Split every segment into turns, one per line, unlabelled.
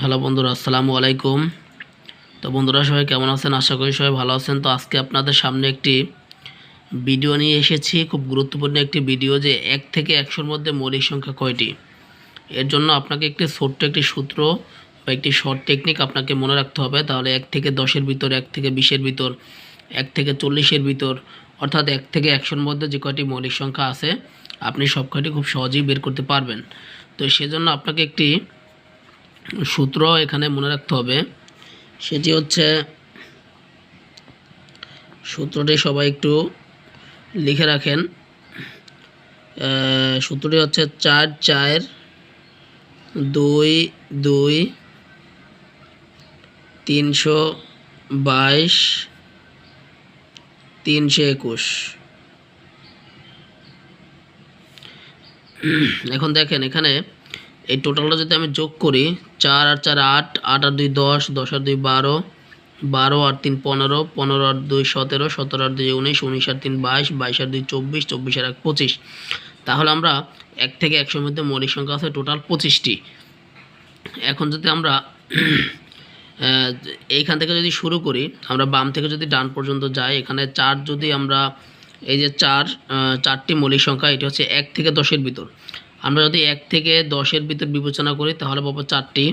Hello বন্ধুরা, আসসালামু আলাইকুম। তো বন্ধুরা, সবাই কেমন আছেন? আশা করি সবাই ভালো আছেন। তো আজকে আপনাদের সামনে একটি ভিডিও নিয়ে এসেছি। খুব গুরুত্বপূর্ণ একটি ভিডিও যে এক থেকে একশোর মধ্যে মৌলিক সংখ্যা কয়টি? এর জন্য আপনাকে একটি ছোট্ট একটি সূত্র বা একটি শর্ট টেকনিক আপনাকে মনে রাখতে হবে। তাহলে এক থেকে দশের ভিতর, এক থেকে বিশের ভিতর, এক থেকে চল্লিশের ভিতর, অর্থাৎ এক থেকে একশোর মধ্যে যে কয়টি মৌলিক সংখ্যা আছে, আপনি সব কয়টি খুব সহজেই বের করতে পারবেন। তো সেজন্য আপনাকে একটি সূত্র এখানে মনে রাখতে হবে। সেটি হচ্ছে, সূত্রটি সবাই একটু লিখে রাখেন। সূত্রটি হচ্ছে চার চার দুই দুই তিনশো বাইশ তিনশো একুশ। এখন দেখেন এখানে এই টোটালটা যদি আমি যোগ করি, চার আর চার আট আট আর দুই দশ দশ আর দুই বারো বারো আর তিন পনেরো পনেরো আর দুই সতেরো সতেরো আর দুই উনিশ উনিশ আর তিন বাইশ বাইশ আর দুই চব্বিশ চব্বিশ আর এক পঁচিশ। তাহলে আমরা এক থেকে একশোর মধ্যে মৌলিক সংখ্যা আছে টোটাল পঁচিশটি। এখন যদি আমরা এইখান থেকে যদি শুরু করি, আমরা বাম থেকে যদি ডান পর্যন্ত যাই, এখানে চার যদি আমরা, এই যে চার চারটি মৌলিক সংখ্যা, এটি হচ্ছে এক থেকে দশের ভিতর। আমরা যদি এক থেকে দশের ভিতর বিবেচনা করি, তাহলে পাবো চারটি।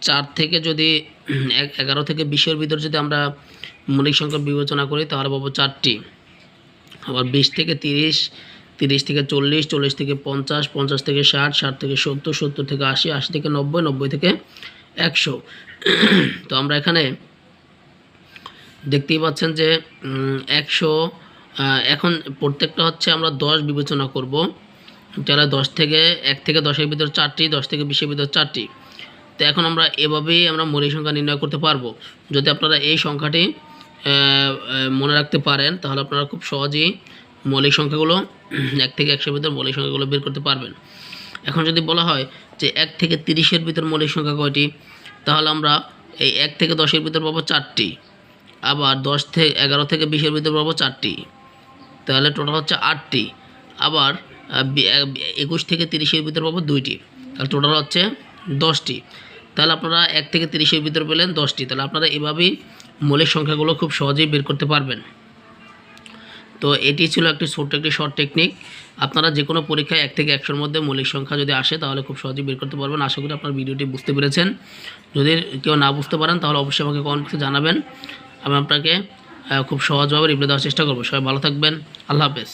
চার থেকে যদি এগারো থেকে বিশের ভিতর যদি আমরা মৌলিক সংখ্যা বিবেচনা করি, তাহলে পাবো চারটি। আবার বিশ থেকে তিরিশ তিরিশ থেকে চল্লিশ চল্লিশ থেকে পঞ্চাশ পঞ্চাশ থেকে ষাট ষাট থেকে সত্তর সত্তর থেকে আশি আশি থেকে নব্বই নব্বই থেকে একশো। তো আমরা এখানে দেখতেই পাচ্ছেন যে একশো এখন প্রত্যেকটা হচ্ছে আমরা দশ বিবেচনা করব। যারা দশ থেকে এক থেকে দশের ভিতর চারটি, দশ থেকে বিশের ভিতর চারটি। তো এখন আমরা এভাবেই আমরা মৌলিক সংখ্যা নির্ণয় করতে পারব। যদি আপনারা এই সংখ্যাটি মনে রাখতে পারেন, তাহলে আপনারা খুব সহজেই মৌলিক সংখ্যাগুলো, এক থেকে একশোর ভিতর মৌলিক সংখ্যাগুলো বের করতে পারবেন। এখন যদি বলা হয় যে এক থেকে তিরিশের ভিতর মৌলিক সংখ্যা কয়টি, তাহলে আমরা এই এক থেকে দশের ভিতর পাবো চারটি। আবার দশ থেকে, এগারো থেকে বিশের ভিতর পাবো চারটি। তাহলে টোটাল হচ্ছে আটটি। আবার একুশ থেকে তিরিশের ভিতর পাবো দুইটি। তাহলে টোটাল হচ্ছে দশটি। তাহলে আপনারা এক থেকে তিরিশের ভিতর পেলেন দশটি। তাহলে আপনারা এভাবেই মৌলিক সংখ্যাগুলো খুব সহজেই বের করতে পারবেন। তো এটি ছিল একটি ছোট্ট একটি শর্ট টেকনিক আপনারা যে কোনো পরীক্ষায় এক থেকে একশোর মধ্যে মৌলিক সংখ্যা যদি আসে, তাহলে খুব সহজেই বের করতে পারবেন। আশা করি আপনার ভিডিওটি বুঝতে পেরেছেন। যদি কেউ না বুঝতে পারেন, তাহলে অবশ্যই আমাকে কমেন্ট জানাবেন। আমি আপনাকে খুব সহজভাবে রিপ্লাই দেওয়ার চেষ্টা করব। সবাই ভালো থাকবেন। আল্লাহ হাফেজ।